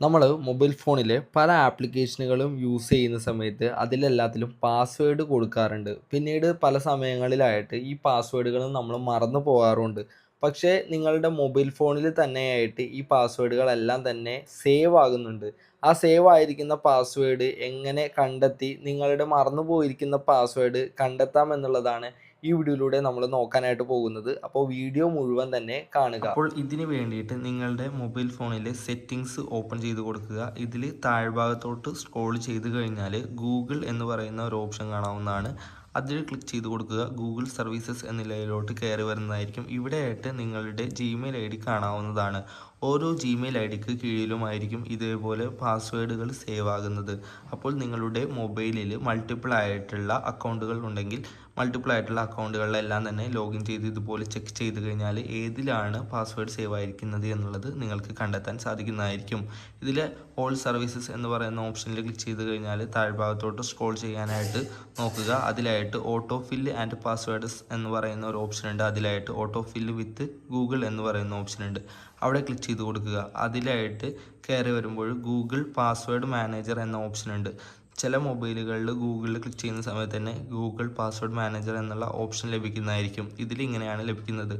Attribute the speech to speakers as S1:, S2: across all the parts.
S1: നമ്മൾ മൊബൈൽ ഫോണിലെ പല ആപ്ലിക്കേഷനുകളും യൂസ് ചെയ്യുന്ന സമയത്ത് അതിലെല്ലാത്തിലും പാസ്വേഡ് കൊടുക്കാറുണ്ട്. പിന്നീട് പല സമയങ്ങളിലായിട്ട് ഈ പാസ്വേഡുകൾ നമ്മൾ മറന്നു പോകാറുണ്ട്. പക്ഷേ നിങ്ങളുടെ മൊബൈൽ ഫോണിൽ തന്നെയായിട്ട് ഈ പാസ്വേഡുകളെല്ലാം തന്നെ സേവ് ആകുന്നുണ്ട് ആ സേവ് ആയിരിക്കുന്ന പാസ്വേഡ് എങ്ങനെ കണ്ടെത്തി നിങ്ങളുടെ മറന്നു പോയിരിക്കുന്ന പാസ്വേഡ് കണ്ടെത്താം എന്നുള്ളതാണ് ഈ വീഡിയോയിലൂടെ നമ്മൾ നോക്കാനായിട്ട് പോകുന്നത്. അപ്പോൾ വീഡിയോ മുഴുവൻ തന്നെ കാണുക.
S2: അപ്പോൾ ഇതിന് വേണ്ടിയിട്ട് നിങ്ങളുടെ മൊബൈൽ ഫോണിലെ സെറ്റിങ്സ് ഓപ്പൺ ചെയ്ത് കൊടുക്കുക. ഇതിൽ താഴ്ഭാഗത്തോട്ട് സ്ക്രോൾ ചെയ്ത് കഴിഞ്ഞാൽ ഗൂഗിൾ എന്ന് പറയുന്ന ഒരു ഓപ്ഷൻ കാണാവുന്നതാണ്. അതിൽ ക്ലിക്ക് ചെയ്ത് കൊടുക്കുക. ഗൂഗിൾ സർവീസസ് എന്നിലയിലോട്ട് കയറി വരുന്നതായിരിക്കും. ഇവിടെയായിട്ട് നിങ്ങളുടെ ജിമെയിൽ ഐ ഡി കാണാവുന്നതാണ്. ഓരോ ജിമെയിൽ ഐ ഡിക്ക് കീഴിലുമായിരിക്കും ഇതേപോലെ പാസ്വേഡുകൾ സേവ് ആകുന്നത്. അപ്പോൾ നിങ്ങളുടെ മൊബൈലിൽ മൾട്ടിപ്പിൾ ആയിട്ടുള്ള അക്കൗണ്ടുകൾ ഉണ്ടെങ്കിൽ മൾട്ടിപ്പിൾ ആയിട്ടുള്ള അക്കൗണ്ടുകളിലെല്ലാം തന്നെ ലോഗിൻ ചെയ്ത് ഇതുപോലെ ചെക്ക് ചെയ്ത് കഴിഞ്ഞാൽ ഏതിലാണ് പാസ്വേഡ് സേവ് ആയിരിക്കുന്നത് എന്നുള്ളത് നിങ്ങൾക്ക് കണ്ടെത്താൻ സാധിക്കുന്നതായിരിക്കും. ഇതിൽ ഓൾ സർവീസസ് എന്ന് പറയുന്ന ഓപ്ഷനിൽ ക്ലിക്ക് ചെയ്ത് കഴിഞ്ഞാൽ താഴ്ഭാഗത്തോട്ട് സ്ക്രോൾ ചെയ്യാനായിട്ട് നോക്കുക. അതിലായിട്ട് ഓട്ടോ ഫില്ല് ആൻഡ് പാസ്വേഡ്സ് എന്ന് പറയുന്ന ഒരു ഓപ്ഷൻ ഉണ്ട്. അതിലായിട്ട് ഓട്ടോ ഫില്ല് വിത്ത് ഗൂഗിൾ എന്ന് പറയുന്ന ഓപ്ഷൻ ഉണ്ട്. അവിടെ ക്ലിക്ക് ചെയ്ത് കൊടുക്കുക. അതിലായിട്ട് കയറി വരുമ്പോൾ ഗൂഗിൾ പാസ്വേഡ് മാനേജർ എന്ന ഓപ്ഷൻ ഉണ്ട്. ചില മൊബൈലുകളിൽ ഗൂഗിളിൽ ക്ലിക്ക് ചെയ്യുന്ന സമയത്ത് തന്നെ ഗൂഗിൾ പാസ്വേഡ് മാനേജർ എന്നുള്ള ഓപ്ഷൻ ലഭിക്കുന്നതായിരിക്കും. ഇതിൽ ഇങ്ങനെയാണ് ലഭിക്കുന്നത്.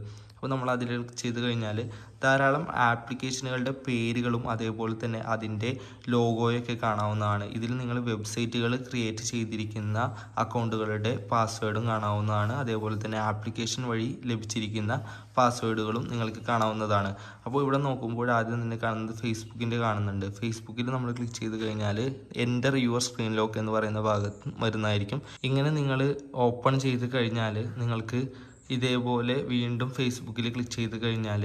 S2: അപ്പോൾ നമ്മൾ അതിൽ ചെയ്തു കഴിഞ്ഞാൽ ധാരാളം ആപ്ലിക്കേഷനുകളുടെ പേരുകളും അതേപോലെ തന്നെ അതിന്റെ ലോഗോയൊക്കെ കാണാവുന്നതാണ്. ഇതിൽ നിങ്ങൾ വെബ്സൈറ്റുകൾ ക്രിയേറ്റ് ചെയ്തിരിക്കുന്ന അക്കൗണ്ടുകളുടെ പാസ്വേഡും കാണാവുന്നതാണ്. അതേപോലെ തന്നെ ആപ്ലിക്കേഷൻ വഴി ലഭിച്ചിരിക്കുന്ന പാസ്വേഡുകളും നിങ്ങൾക്ക് കാണാവുന്നതാണ്. അപ്പോൾ ഇവിടെ നോക്കുമ്പോൾ ആദ്യം തന്നെ കാണുന്നത് ഫേസ്ബുക്കിന്റെ കാണുന്നുണ്ട്. ഫേസ്ബുക്കിൽ നമ്മൾ ക്ലിക്ക് ചെയ്ത് കഴിഞ്ഞാൽ എന്റർ യുവർ സ്ക്രീൻ ലോക്ക് എന്ന് പറയുന്ന ഭാഗത്ത് വരുന്നതായിരിക്കും. ഇങ്ങനെ നിങ്ങൾ ഓപ്പൺ ചെയ്ത് കഴിഞ്ഞാൽ നിങ്ങൾക്ക് ഇതേപോലെ വീണ്ടും ഫേസ്ബുക്കിൽ ക്ലിക്ക് ചെയ്ത് കഴിഞ്ഞാൽ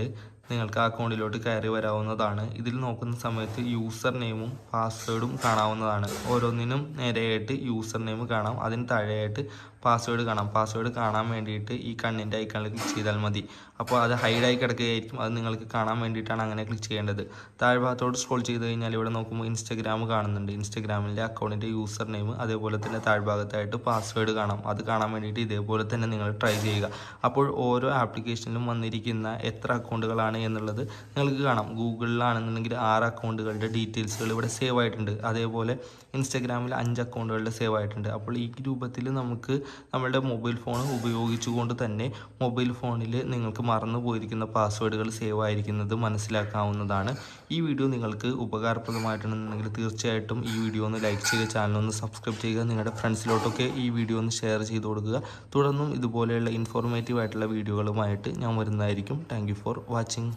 S2: നിങ്ങൾക്ക് ആ അക്കൗണ്ടിലോട്ട് കയറി വരാവുന്നതാണ്. ഇതിൽ നോക്കുന്ന സമയത്ത് യൂസർ നെയിമും പാസ്വേഡും കാണാവുന്നതാണ്. ഓരോന്നിനും നേരെയായിട്ട് യൂസർ നെയിം കാണാം. അതിന് താഴെയായിട്ട് പാസ്വേഡ് കാണാം. പാസ്വേഡ് കാണാൻ വേണ്ടിയിട്ട് ഈ കണ്ണിന്റെ ഐക്കണിൽ ക്ലിക്ക് ചെയ്താൽ മതി. അപ്പോൾ അത് ഹൈഡായി കിടക്കുകയായിരിക്കും. അത് നിങ്ങൾക്ക് കാണാൻ വേണ്ടിയിട്ടാണ് അങ്ങനെ ക്ലിക്ക് ചെയ്യേണ്ടത്. താഴ്ഭാഗത്തോട്ട് സ്ക്രോൾ ചെയ്ത് കഴിഞ്ഞാൽ ഇവിടെ നോക്കുമ്പോൾ ഇൻസ്റ്റഗ്രാം കാണുന്നുണ്ട്. ഇൻസ്റ്റഗ്രാമിന്റെ അക്കൗണ്ടിന്റെ യൂസർ നെയിം അതേപോലെ തന്നെ താഴ്ഭാഗത്തായിട്ട് പാസ്വേഡ് കാണാം. അത് കാണാൻ വേണ്ടിയിട്ട് ഇതേപോലെ തന്നെ നിങ്ങൾ ട്രൈ ചെയ്യുക. അപ്പോൾ ഓരോ ആപ്ലിക്കേഷനിലും വന്നിരിക്കുന്ന എത്ര അക്കൗണ്ടുകളാണ് എന്നുള്ളത് നിങ്ങൾക്ക് കാണാം. ഗൂഗിളിലാണെന്നുണ്ടെങ്കിൽ ആറ് അക്കൗണ്ടുകളുടെ ഡീറ്റെയിൽസുകൾ ഇവിടെ സേവ് ആയിട്ടുണ്ട്. അതേപോലെ ഇൻസ്റ്റഗ്രാമിൽ അഞ്ച് അക്കൗണ്ടുകളുടെ സേവ് ആയിട്ടുണ്ട്. അപ്പോൾ ഈ രൂപത്തിൽ നമുക്ക് നമ്മളുടെ മൊബൈൽ ഫോൺ ഉപയോഗിച്ചുകൊണ്ട് തന്നെ മൊബൈൽ ഫോണിൽ നിങ്ങൾക്ക് മറന്നു പോയിരിക്കുന്ന പാസ്വേഡുകൾ സേവ് ആയിരിക്കുന്നത് മനസ്സിലാക്കാവുന്നതാണ്. ഈ വീഡിയോ നിങ്ങൾക്ക് ഉപകാരപ്രദമായിട്ടുണ്ടെന്നുണ്ടെങ്കിൽ തീർച്ചയായിട്ടും ഈ വീഡിയോ ഒന്ന് ലൈക്ക് ചെയ്യുക ചാനൽ ഒന്ന് സബ്സ്ക്രൈബ് ചെയ്യുക നിങ്ങളുടെ ഫ്രണ്ട്സിലോട്ടൊക്കെ ഈ വീഡിയോ ഒന്ന് ഷെയർ ചെയ്ത് കൊടുക്കുക. തുടർന്നും ഇതുപോലെയുള്ള ഇൻഫോർമേറ്റീവ് ആയിട്ടുള്ള വീഡിയോകളുമായിട്ട് ഞാൻ വരുന്നതായിരിക്കും. Thank for watching